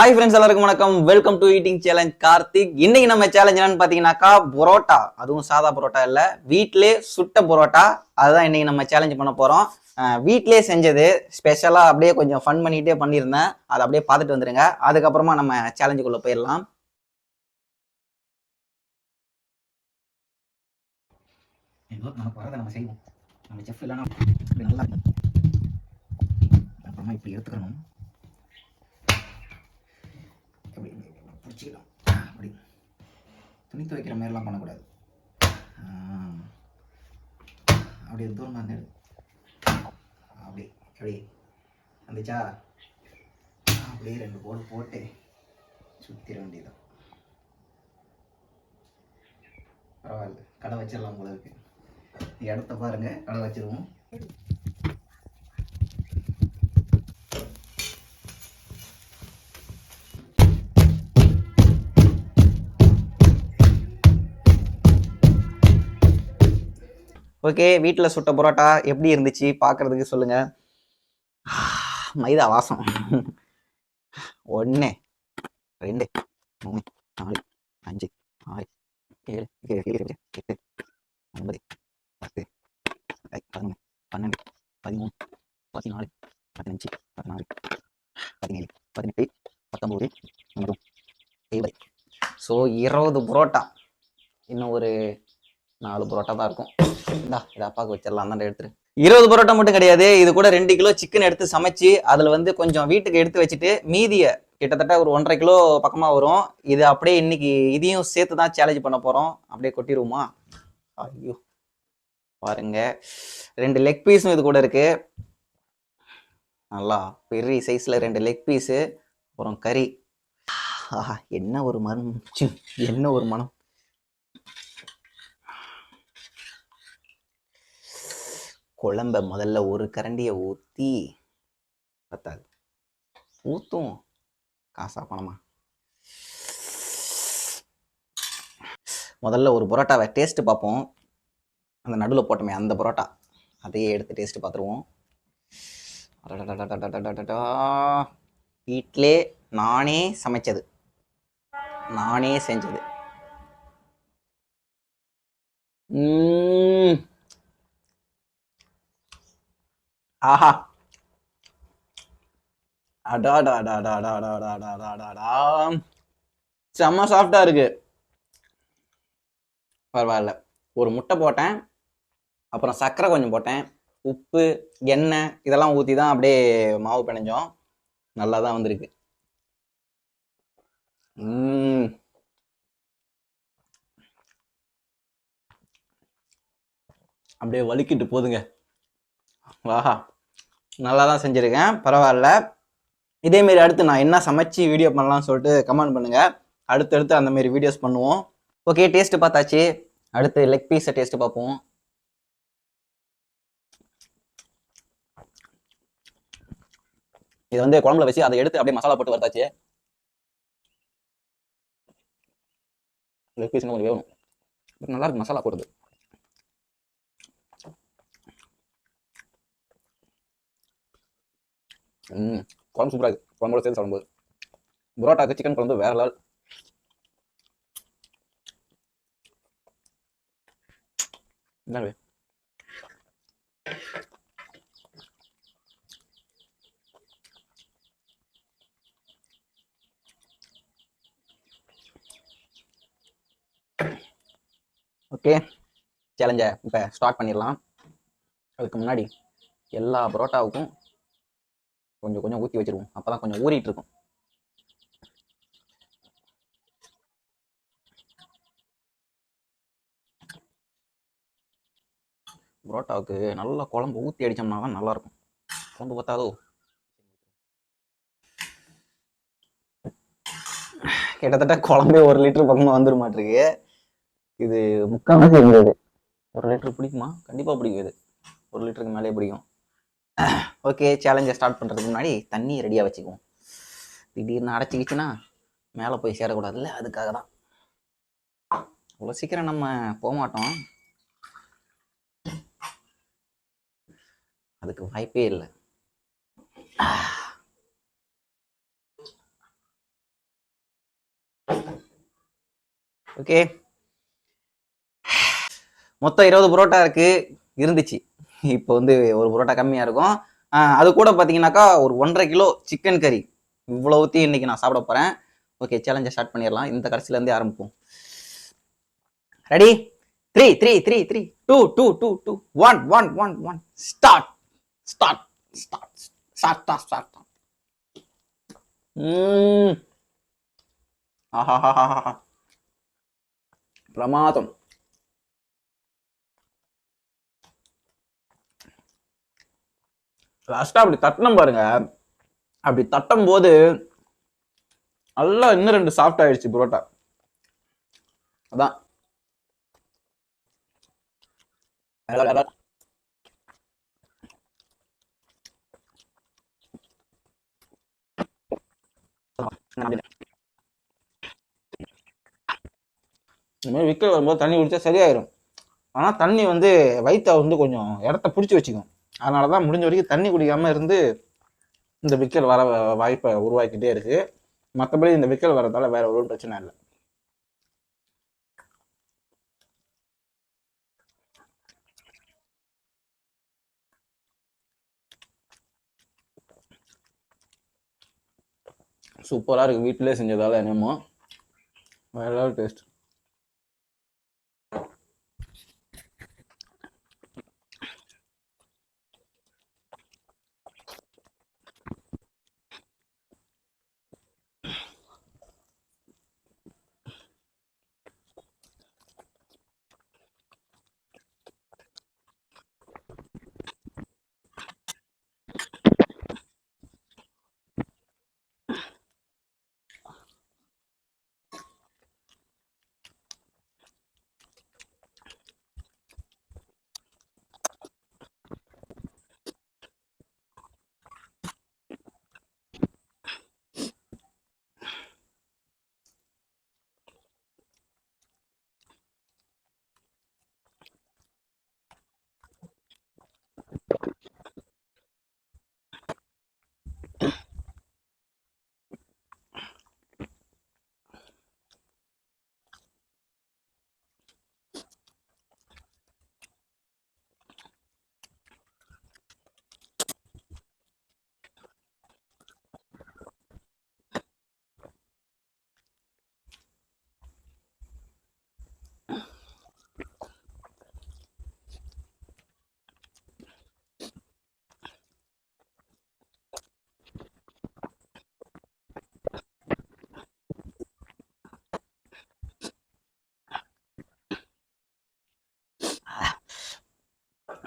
Hi friends எல்லாருக்கும் வணக்கம். Welcome to eating challenge Karthik. இன்னைக்கு நம்ம சேலஞ்ச் என்னன்னு பார்த்தீங்கன்னாக்கா பரோட்டா. அதுவும் சாதா பரோட்டா இல்லை வீட்டிலே சுட்ட பரோட்டா. அதுதான் இன்னைக்கு நம்ம சேலஞ்ச் பண்ண போகிறோம் அஹ் வீட்டிலே செஞ்சது. ஸ்பெஷலாக அப்படியே கொஞ்சம் ஃபன் பண்ணிகிட்டே பண்ணியிருந்தேன். அதை அப்படியே பார்த்துட்டு வந்துருங்க. அதுக்கப்புறமா நம்ம சேலஞ்சுக்குள்ளே போயிடலாம். நம்ம நம்ம செய்வோம். நம்ம செஃப் இல்லைன்னா நல்லா இருக்கும். அப்புறமா இப்படி எடுத்துக்கணும் அப்படி பிடிச்சிக்கலாம் அப்படி. துணி துவைக்கிற மாதிரிலாம் பண்ணக்கூடாது. அப்படி அப்படியே தூரமாக இருந்து அப்படி அப்படி. வந்துச்சா அப்படியே ரெண்டு போடு போட்டு சுற்றிட வேண்டியதான் பரவாயில்ல. கடை வச்சிடலாம் போல இருக்கு. இடத்த பாருங்கள் கடை வச்சிருவோம். ஓகே வீட்டில் சுட்ட பரோட்டா எப்படி இருந்துச்சு? பார்க்கறதுக்கு சொல்லுங்கள் மைதா வாசம். ஒன்று ரெண்டு மூணு நாலு அஞ்சு ஆறு ஏழு ஏழு எட்டு ஒன்பது பத்து பதினொன்று பன்னெண்டு பதிமூணு பதினாலு பதினஞ்சு பதினாறு பதினேழு பதினெட்டு பத்தொம்போது மற்றும் இருபது. ஸோ இருபது புரோட்டா. இன்னும் ஒரு நாலு புரோட்டா தான் இருக்கும். இந்தா இதை அப்பாவுக்கு வச்சிடலாம் தான் எடுத்துரு. இருபது பரோட்டா மட்டும் கிடையாது இது கூட ரெண்டு கிலோ சிக்கன் எடுத்து சமைச்சு அதில் வந்து கொஞ்சம் வீட்டுக்கு எடுத்து வச்சுட்டு மீதியை கிட்டத்தட்ட ஒரு ஒன்றரை கிலோ பக்கமாக வரும். இது அப்படியே இன்னைக்கு இதையும் சேர்த்து தான் சேலஞ்ச் பண்ண போகிறோம் அப்படியே கொட்டிடுவோமா ஐயோ. பாருங்க. ரெண்டு லெக் பீஸும் இது கூட இருக்கு. நல்லா பெரிய சைஸில் ரெண்டு லெக் பீஸு அப்புறம் கறி. என்ன ஒரு மனம் என்ன ஒரு மனம். குழம்ப முதல்ல ஒரு கரண்டியை ஊற்றி பத்தாது. ஊற்றும் காசா பணமா முதல்ல ஒரு பரோட்டாவை டேஸ்ட்டு பார்ப்போம். அந்த நடுவில் போட்டோமே அந்த பரோட்டா. அதையே எடுத்து டேஸ்ட்டு பார்த்துருவோம். வீட்டிலே நானே சமைச்சது. நானே செஞ்சது. ஆஹா. செம்ம சாஃப்டா இருக்கு. பரவாயில்ல. ஒரு முட்டை போட்டேன். அப்புறம் சர்க்கரை கொஞ்சம் போட்டேன். உப்பு எண்ணெய் இதெல்லாம் ஊற்றி தான் அப்படியே மாவு பிணைஞ்சோம். நல்லா தான் வந்திருக்கு அப்படியே வலிக்கிட்டு போதுங்க. வாஹா நல்லா தான் செஞ்சுருக்கேன். பரவாயில்ல. இதேமாரி அடுத்து நான் என்ன சமைச்சு வீடியோ பண்ணலாம்னு சொல்லிட்டு கமெண்ட் பண்ணுங்கள் அடுத்தடுத்து அந்தமாரி வீடியோஸ் பண்ணுவோம். ஓகே டேஸ்ட்டு பார்த்தாச்சு. அடுத்து லெக் பீஸை டேஸ்ட்டு பார்ப்போம். இது வந்து குழம்புல வச்சு அதை எடுத்து அப்படியே மசாலா போட்டு வறுத்தாச்சு. லெக் பீஸ் கொஞ்சம் வேணும். நல்லா இருக்கு மசாலா போடுறது. குழம்பு சூப்பராக இருக்கு. குழம்போட சேர்த்து சாப்பிடும்போது. புரோட்டாக்கு சிக்கன் குழம்பு வேற லெவல் என்னவே ஓகே. சேலஞ்சை இப்போ ஸ்டார்ட் பண்ணிடலாம். அதுக்கு முன்னாடி எல்லா பரோட்டாவுக்கும் கொஞ்சம் கொஞ்சம் ஊற்றி வச்சிருவோம். அப்போ தான் கொஞ்சம் ஊறிட்டு இருக்கும் புரோட்டாவுக்கு நல்லா குழம்பு ஊற்றி அடித்தோம்னா தான் நல்லா இருக்கும் குழம்பு பார்த்தாதோ கிட்டத்தட்ட குழம்பே ஒரு லிட்டர் பக்கமாக வந்துட மாட்டிருக்கு. இது முக்கால்வாசி இருந்தது. ஒரு லிட்டர் பிடிக்குமா? கண்டிப்பாக பிடிக்கும் இது. ஒரு லிட்டருக்கு மேலே பிடிக்கும். ஓகே சேலஞ்சை ஸ்டார்ட் பண்ணுறதுக்கு முன்னாடி தண்ணியை ரெடியாக வச்சுக்குவோம். திடீர்னு அடைச்சிக்கிச்சுன்னா மேலே போய் சேரக்கூடாதுல்ல? அதுக்காக தான் அவ்வளோ சீக்கிரம் நம்ம போகமாட்டோம் அதுக்கு வாய்ப்பே இல்லை. ஓகே மொத்தம் இருபது புரோட்டா இருக்கு. இருந்துச்சு. இப்போ வந்து ஒரு புரோட்டா கம்மியாக இருக்கும். அது கூட பார்த்தீங்கன்னாக்கா ஒரு ஒன்றரை கிலோ சிக்கன் கறி இவ்வளோத்தையும் இன்றைக்கி நான் சாப்பிட போகிறேன் ஓகே சேலஞ்சை ஸ்டார்ட் பண்ணிடலாம். இந்த கடைசியிலேருந்தே ஆரம்பிப்போம். Ready three three three three two two two two one one one one start start start start start start ஆஹா பிரமாதம் லாஸ்டா அப்படி தட்டணும் பாருங்க. அப்படி தட்டும் போது நல்லா இன்னும் ரெண்டு சாஃப்ட் ஆயிடுச்சு புரோட்டா. அதான். இந்த மாதிரி விக்கல் வரும்போது தண்ணி குடிச்சா சரியாயிரும். ஆனால் தண்ணி வந்து வயிற்ற வந்து கொஞ்சம் இடத்த பிடிச்சி வச்சுக்கும். அதனால தான் முடிஞ்ச வரைக்கும் தண்ணி குடிக்காமல் இருந்து இந்த விக்கல் வர வாய்ப்பை உருவாக்கிட்டே இருக்கு. மற்றபடி இந்த விக்கல் வரதால வேற ஒரு பிரச்சனை இல்லை. சூப்பராக இருக்குது வீட்டிலே செஞ்சதால என்னமோ. வேற டேஸ்ட்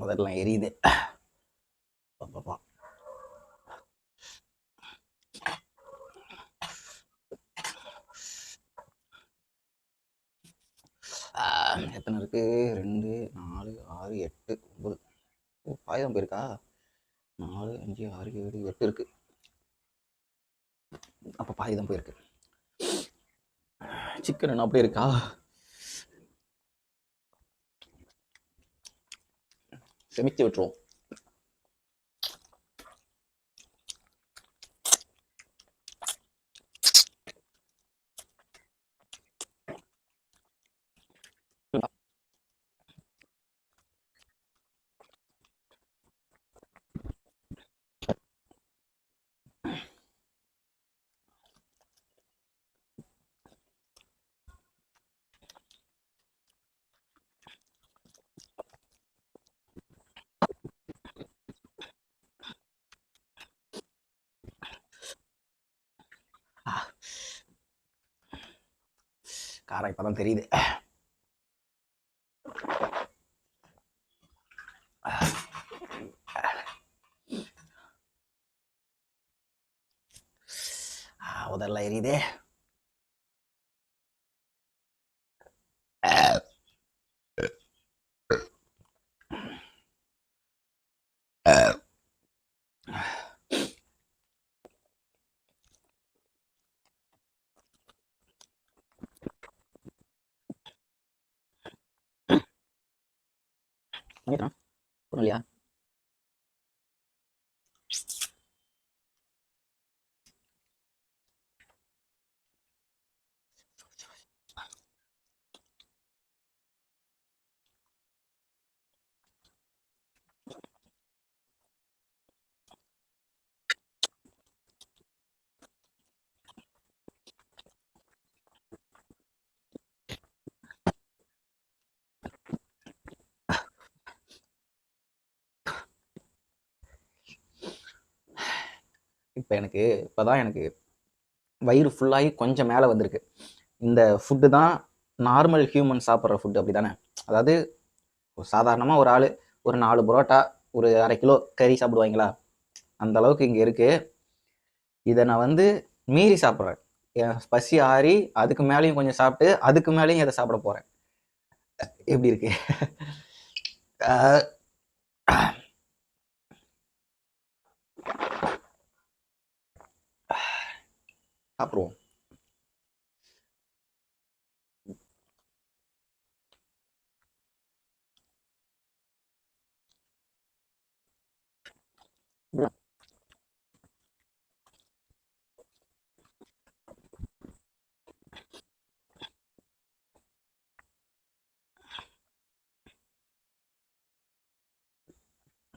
முதல்லாம் எரியுது. அப்பப்பா. எத்தனை இருக்கு? ரெண்டு நாலு ஆறு எட்டு ஒன்பது. ஓ பாயுதம் போயிருக்கா நாலு அஞ்சு ஆறு ஏழு எட்டு இருக்கு. அப்போ பாயுதம் போயிருக்கு சிக்கன் என்ன அப்படியே இருக்கா? 神秘技术。காரம் இப்பதான் தெரியுது. ஆ, எரியுதே. Mira, no, இப்போ எனக்கு இப்போ தான் எனக்கு வயிறு ஃபுல்லாகி கொஞ்சம் மேலே வந்திருக்கு. இந்த ஃபுட்டு தான் நார்மல் ஹியூமன் சாப்பிட்ற ஃபுட்டு அப்படி தானே அதாவது சாதாரணமாக ஒரு ஆள் ஒரு நாலு புரோட்டா ஒரு அரை கிலோ கறி சாப்பிடுவாங்களா? அந்த அளவுக்கு இங்கே இருக்குது இதை நான் வந்து மீறி சாப்பிட்றேன். என் பசி ஆறி அதுக்கு மேலேயும் கொஞ்சம் சாப்பிட்டு அதுக்கு மேலேயும் இதை சாப்பிட போகிறேன் எப்படி இருக்கு? சாப்பிடுவோம்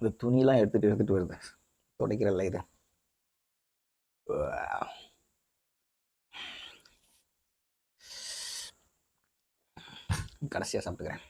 இந்த துணியெல்லாம் எடுத்துட்டு எடுத்துட்டு வருது. துடைக்கிறல்ல இது. கடைசியாக சாப்பிட்டுக்கிறேன்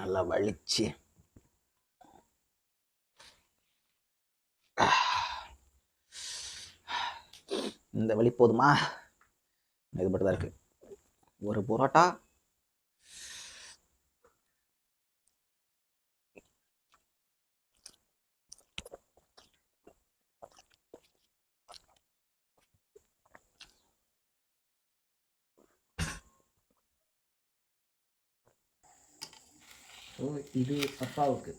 நல்லா வலிச்சு. இந்த வழி போதுமா? இது மட்டும் தான் இருக்கு. ஒரு புரோட்டா ஸோ இது அப்பாவுக்கு.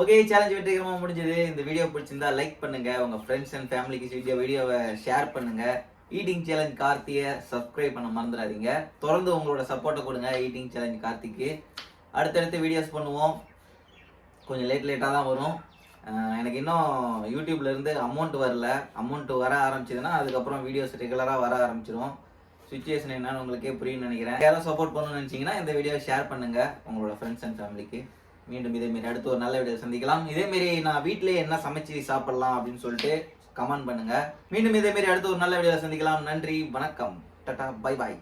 ஓகே சேலஞ்ச் வெற்றிகரமாக முடிஞ்சது. இந்த வீடியோ பிடிச்சிருந்தா லைக் பண்ணுங்க. உங்க ஃப்ரெண்ட்ஸ் அண்ட் ஃபேமிலிக்கு வீடியோ வீடியோவை ஷேர் பண்ணுங்க. ஈட்டிங் சேலஞ்ச் கார்த்தியை சப்ஸ்கிரைப் பண்ண மறந்துடாதீங்க. தொடர்ந்து உங்களோட சப்போர்ட்டை கொடுங்க ஈட்டிங் சேலஞ்ச் கார்த்திக்கு. அடுத்தடுத்து வீடியோஸ் பண்ணுவோம். கொஞ்சம் லேட் லேட்டாக தான் வரும். எனக்கு இன்னும் யூடியூப்லேருந்து அமௌண்ட் வரல. அமௌண்ட் வர ஆரம்பிச்சதுன்னா அதுக்கப்புறம் வீடியோஸ் ரெகுலராக வர ஆரம்பிச்சிடும் சுச்சுவேஷன் என்னன்னு உங்களுக்கே புரியும் நினைக்கிறேன். யாரும் சப்போர்ட் பண்ணணும்னு நினச்சிங்கன்னா இந்த வீடியோ ஷேர் பண்ணுங்க. உங்களோட ஃப்ரெண்ட்ஸ் அண்ட் ஃபேமிலிக்கு மீண்டும் இதே அடுத்து ஒரு நல்ல வீடியோ சந்திக்கலாம். இதே நான் வீட்டிலேயே என்ன சமைச்சு சாப்பிடலாம் அப்படின்னு சொல்லிட்டு கமெண்ட் பண்ணுங்க. மீண்டும் இதே அடுத்து ஒரு நல்ல வீடியோ சந்திக்கலாம். நன்றி வணக்கம். Ta-ta bye bye